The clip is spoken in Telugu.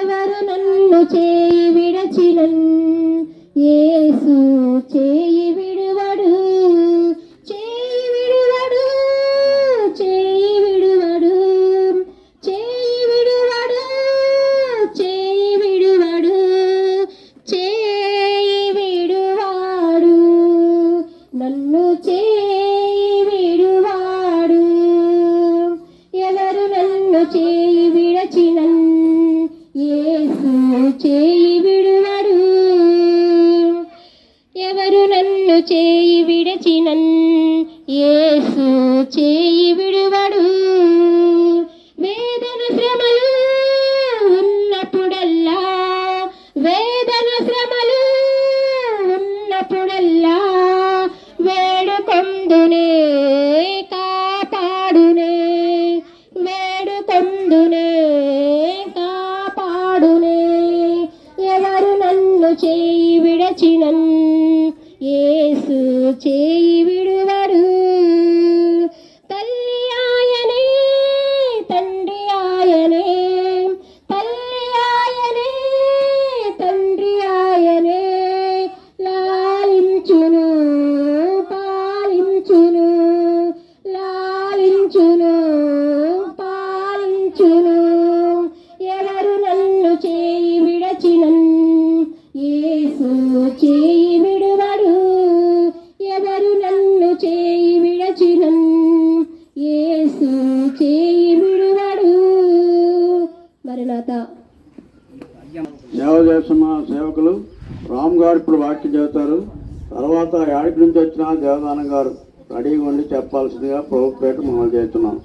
ఎవరు నన్ను చేయి విడచినన్? ఏసు చేయి విడువడు చేయి విడువడు చేయి విడువడు చేయి విడువడు చేయి విడువడు చేయి విడువాడు. నన్ను చే చేయి విడచినన్ యేసు చేయి విడువడు. వేదన శ్రమలు ఉన్నప్పుడల్లా వేదన శ్రమలు ఉన్నప్పుడల్లా వేడుకొందునే కాపాడునే. వేడుకొందునే కాపాడునే. ఎవరు నన్ను చేయి విడచినన్ను యేసు చేయి విడువడు. తల్లి ఆయనే తండ్రి ఆయనే. తల్లి ఆయనే తండ్రి ఆయనే. లాలించును పాలించును. లాలించును పాలించును. ఎవరు నన్ను చేయి విడచినన్? ఏ యేసు చేయి విడువడు మరణాత సేవ చేస్తున్న సేవకులు రామ్ గారు ఇప్పుడు వాక్యం చెబుతారు. తర్వాత యాడికి నుంచి వచ్చిన దేవదానం గారు రెడీగా ఉండి చెప్పాల్సిందిగా ప్రభుత్వ పేట మనం చేస్తున్నాం.